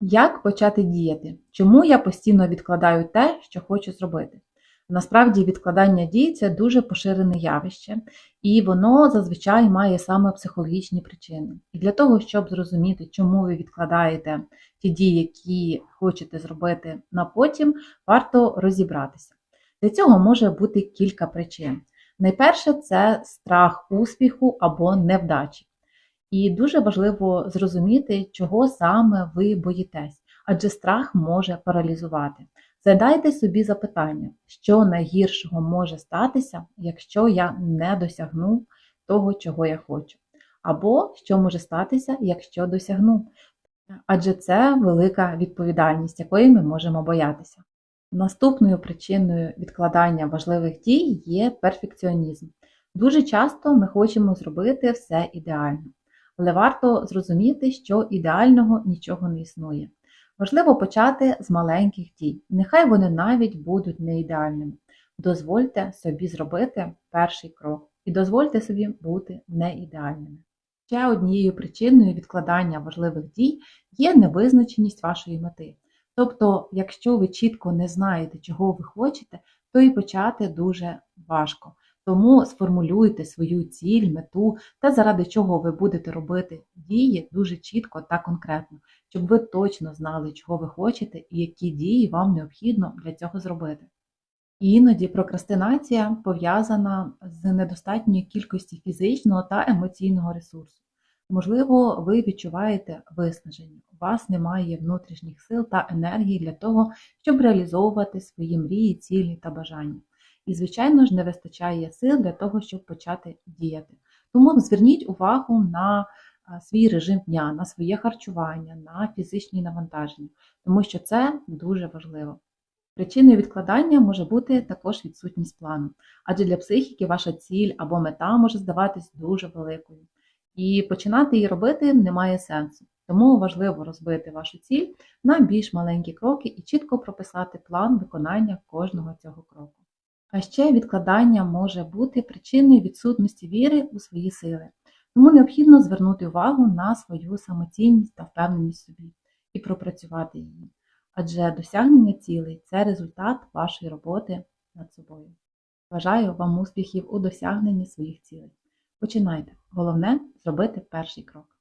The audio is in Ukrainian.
Як почати діяти? Чому я постійно відкладаю те, що хочу зробити? Насправді, відкладання дій це дуже поширене явище, і воно зазвичай має саме психологічні причини. І для того, щоб зрозуміти, чому ви відкладаєте ті дії, які хочете зробити на потім, варто розібратися. Для цього може бути кілька причин. Найперше це страх успіху або невдачі. І дуже важливо зрозуміти, чого саме ви боїтесь, адже страх може паралізувати. Задайте собі запитання, що найгіршого може статися, якщо я не досягну того, чого я хочу, або що може статися, якщо досягну. Адже це велика відповідальність, якої ми можемо боятися. Наступною причиною відкладання важливих дій є перфекціонізм. Дуже часто ми хочемо зробити все ідеально. Але варто зрозуміти, що ідеального нічого не існує. Важливо почати з маленьких дій. Нехай вони навіть будуть не ідеальними. Дозвольте собі зробити перший крок і дозвольте собі бути не ідеальними. Ще однією причиною відкладання важливих дій є невизначеність вашої мети. Тобто, якщо ви чітко не знаєте, чого ви хочете, то і почати дуже важко. Тому сформулюйте свою ціль, мету та заради чого ви будете робити дії дуже чітко та конкретно, щоб ви точно знали, чого ви хочете і які дії вам необхідно для цього зробити. Іноді прокрастинація пов'язана з недостатньою кількістю фізичного та емоційного ресурсу. Можливо, ви відчуваєте виснаження, у вас немає внутрішніх сил та енергії для того, щоб реалізовувати свої мрії, цілі та бажання. І, звичайно ж, не вистачає сил для того, щоб почати діяти. Тому зверніть увагу на свій режим дня, на своє харчування, на фізичні навантаження, тому що це дуже важливо. Причиною відкладання може бути також відсутність плану, адже для психіки ваша ціль або мета може здаватись дуже великою. І починати її робити немає сенсу. Тому важливо розбити вашу ціль на більш маленькі кроки і чітко прописати план виконання кожного цього кроку. А ще відкладання може бути причиною відсутності віри у свої сили. Тому необхідно звернути увагу на свою самоцінність та впевненість собі і пропрацювати її. Адже досягнення цілей це результат вашої роботи над собою. Бажаю вам успіхів у досягненні своїх цілей. Починайте. Головне зробити перший крок.